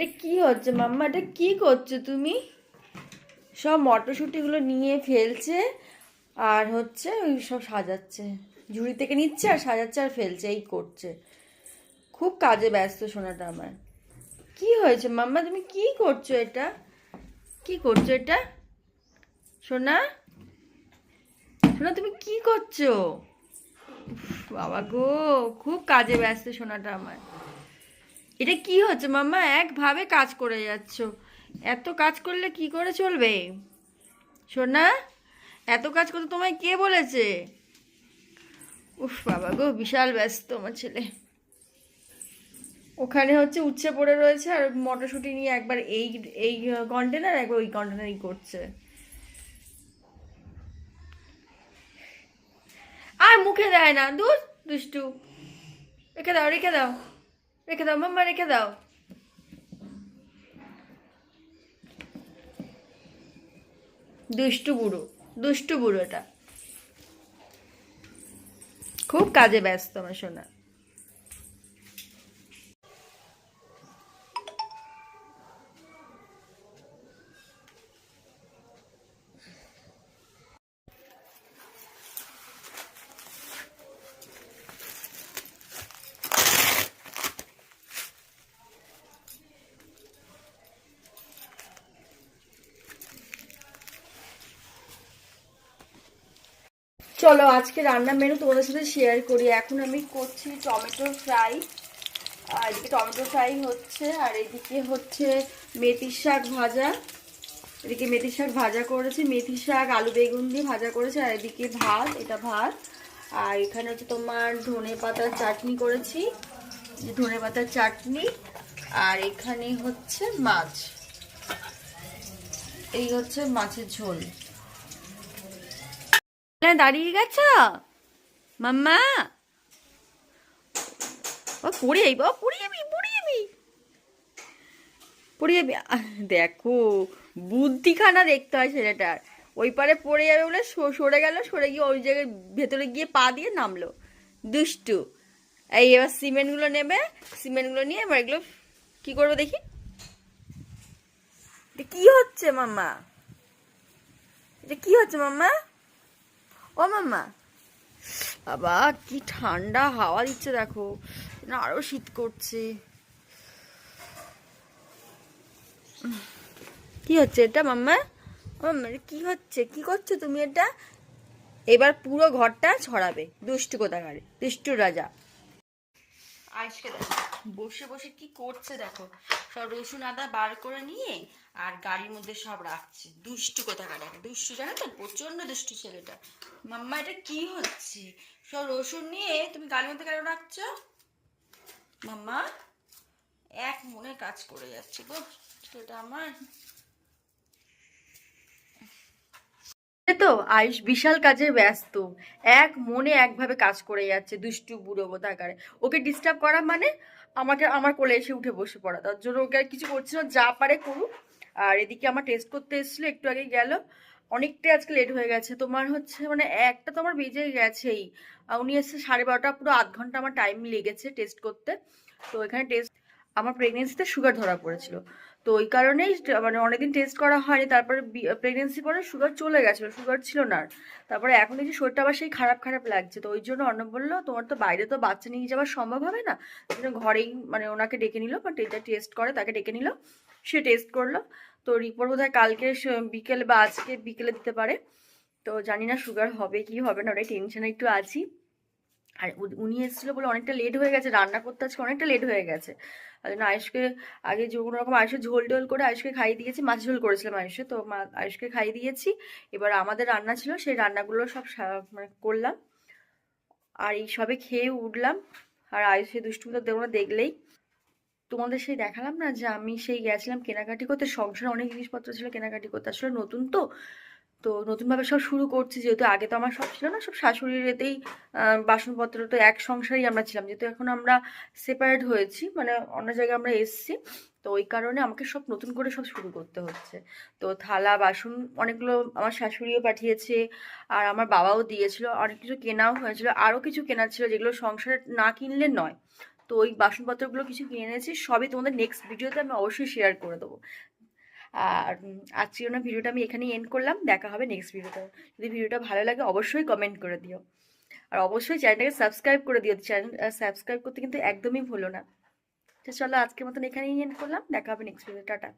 এটা কি হচ্ছে? মাম্মা, এটা কি করছ তুমি? সব মটরশুঁটিগুলো নিয়ে ফেলছে আর হচ্ছে ওই সব সাজাচ্ছে। ঝুড়ি থেকে নিচ্ছে আর সাজাচ্ছে আর ফেলছে, এই করছে। খুব কাজে ব্যস্ত সোনাটা আমার। কি হয়েছে মাম্মা? তুমি কি করছ এটা? কি করছ এটা? সোনা? সোনা, তুমি কি করছ? বাবা গো, খুব কাজে ব্যস্ত সোনাটা আমার। এটা কি হচ্ছে? মাম্মা, একভাবে কাজ করে যাচ্ছ। এত কাজ করলে কি করে চলবে? সোনা, এত কাজ করতে তোমায় কে বলেছে? উফ বাবা গো, বিশাল ব্যস্ত আমার ছেলে। ওখানে হচ্ছে উচ্ছে পড়ে রয়েছে আর মটরশুঁটি নিয়ে একবার এই এই কন্টেনার একবার ওই কন্টেনারই করছে। আর মুখে দেয় না। দূর দুষ্টু। রেখে দাও রেখে দাও। রেখে দাও মাম্মা রেখে দাও দুষ্টু বুড়ো দুষ্টু বুড়োটা। খুব কাজে ব্যস্ত আমার সোনা। চলো, আজকে রান্না মেনু তোমাদের সাথে শেয়ার করি। এখন আমি করছি টমেটো ফ্রাই আর এদিকে টমেটো ফ্রাই হচ্ছে, আর এদিকে হচ্ছে মেথির শাক ভাজা। এদিকে মেথির শাক ভাজা করেছি। মেথি শাক, আলু বেগুন দিয়ে ভাজা করেছি, আর এদিকে ভাত, এটা ভাত। আর এখানে হচ্ছে তোমার ধনে পাতার চাটনি করেছি ধনে পাতার চাটনি। আর এখানে হচ্ছে মাছ। এই হচ্ছে মাছের ঝোল। দাঁড়িয়ে গেছ? মাম্মা? ও পড়ে যাবি বাবা পড়ে যাবি পড়ে যাবি পড়ে যাবি দেখো, বুদ্ধিখানা দেখতে হয় ছেলেটার। ওই পারে পড়ে যাবে বলে সরে গেল, সরে গিয়ে ওই জায়গায় ভেতরে গিয়ে পা দিয়ে নামলো। দুষ্টু। এই, এবার সিমেন্টগুলো নেবে, সিমেন্টগুলো নিয়ে এবার এগুলো কি করবে দেখি? কি হচ্ছে, মাম্মা? এটা কি হচ্ছে, মাম্মা? ও মাম্মা। বাবা, কি ঠান্ডা হাওয়া দিচ্ছে দেখো। না, আরও শীত করছে। কি হচ্ছে এটা মাম্মা? ও মাম্মা কি হচ্ছে? কি করছ তুমি এটা? এবার পুরো ঘরটা ছড়াবে, দুষ্টু কোথাকারে, দুষ্টু রাজা। আজকে দেখো। বসে বসে কি করছে দেখো? সব রসুন, আদা বার করে নিয়ে আর গাড়ির মধ্যে সব রাখছে। দুষ্টু কোথাকার একটা দুষ্টু জানো তো? প্রচণ্ড দুষ্টু ছেলেটা। মাম্মা, এটা কি হচ্ছে? সব রসুন নিয়ে তুমি গাড়ির মধ্যে কেন রাখছো? মাম্মা, এক মনে কাজ করে যাচ্ছে গো। ছেলেটা আমার। তো আয়ুষ বিশাল কাজে ব্যস্ত। এক মনে একভাবে কাজ করে যাচ্ছে, দুষ্টু বুড়ো বোধাকারে। ওকে ডিস্টার্ব করা মানে আমাকে, আমার কোলে এসে উঠে বসে পড়া। তার জন্য ওকে আর কিছু করছিল যা পারে করুক। আর এদিকে আমার টেস্ট করতে এসেছিল, একটু আগে গেল। অনেকটাই আজকে লেট হয়ে গেছে। তোমার হচ্ছে মানে একটা তো আমার বেজে গেছেই। উনি এসে সাড়ে বারোটা, পুরো আধ ঘণ্টা আমার টাইম লেগেছে টেস্ট করতে। তো এখানে টেস্ট আমার প্রেগনেন্সিতে সুগার ধরা পড়েছিল। তো ওই কারণেই মানে অনেকদিন টেস্ট করা হয়নি, তারপরে প্রেগনেন্সি পরে সুগার চলে গেছিল সুগার ছিল না আর। তারপরে এখন এই যে শরীরটা আবার সেই খারাপ খারাপ লাগছে, তো ওই জন্য অর্ণব বলল, তোমার তো বাইরে তো বাচ্চা নিয়ে যাওয়া সম্ভব হবে না? ঘরেই মানে ওনাকে ডেকে নিল বাট এটা টেস্ট করে, তাকে ডেকে নিল, সে টেস্ট করল। তো রিপোর্ট বোধহয় কালকে বিকেলে বা আজকে বিকেলে দিতে পারে। তো জানি না সুগার হবে কি হবে না, ওটাই টেনশনে একটু আছি। আর উনি এসেছিল বলে অনেকটা লেট হয়ে গেছে, রান্না করতে আজকে অনেকটা লেট হয়ে গেছে। আর জন্য আয়ুষকে আগে যে কোনো রকম আয়ুষের ঝোল টোল করে আয়ুষকে খাইয়ে দিয়েছি, মাছ ঝোল করেছিলাম আয়ুষে তো মা আয়ুষকে খাইয়ে দিয়েছি। এবার আমাদের রান্না ছিল, সেই রান্নাগুলো সব মানে করলাম। আর এই সবে খেয়ে উঠলাম, আর আয়ুষে দুষ্টুমিতা দেবো দেখলেই। তোমাদের সেই দেখালাম না যে আমি সেই গেছিলাম কেনাকাটি করতে, সংসারে অনেক জিনিসপত্র ছিল কেনাকাটি করতে, আসলে নতুন তো। তো নতুনভাবে সব শুরু করছি, যেহেতু আগে তো আমার সব ছিল না, সব শাশুড়ির এতেই বাসনপত্র তো এক সংসারেই আমরা ছিলাম। যেহেতু এখন আমরা সেপারেট হয়েছি মানে অন্য জায়গায় আমরা এসেছি, তো ওই কারণে আমাকে সব নতুন করে সব শুরু করতে হচ্ছে। তো থালা, বাসন অনেকগুলো আমার শাশুড়িও পাঠিয়েছে, আর আমার বাবাও দিয়েছিল, অনেক কিছু কেনাও হয়েছিল, আরও কিছু কেনার ছিল, যেগুলো সংসারে না কিনলে নয়। তো ওই বাসনপত্রগুলো কিছু কিনে এনেছি, সবই তোমাদের নেক্সট ভিডিওতে আমি অবশ্যই শেয়ার করে দেবো। আর আজকের জন্য ভিডিওটা আমি এখানেই এন্ড করলাম। দেখা হবে নেক্সট ভিডিওতে যদি ভিডিওটা ভালো লাগে, অবশ্যই কমেন্ট করে দিও। আর অবশ্যই চ্যানেলটাকে সাবস্ক্রাইব করে দিও। চ্যানেল সাবস্ক্রাইব করতে কিন্তু একদমই ভুলো না। চলো আজকের মতন এখানেই এন্ড করলাম। দেখা হবে নেক্সট ভিডিও টাটা।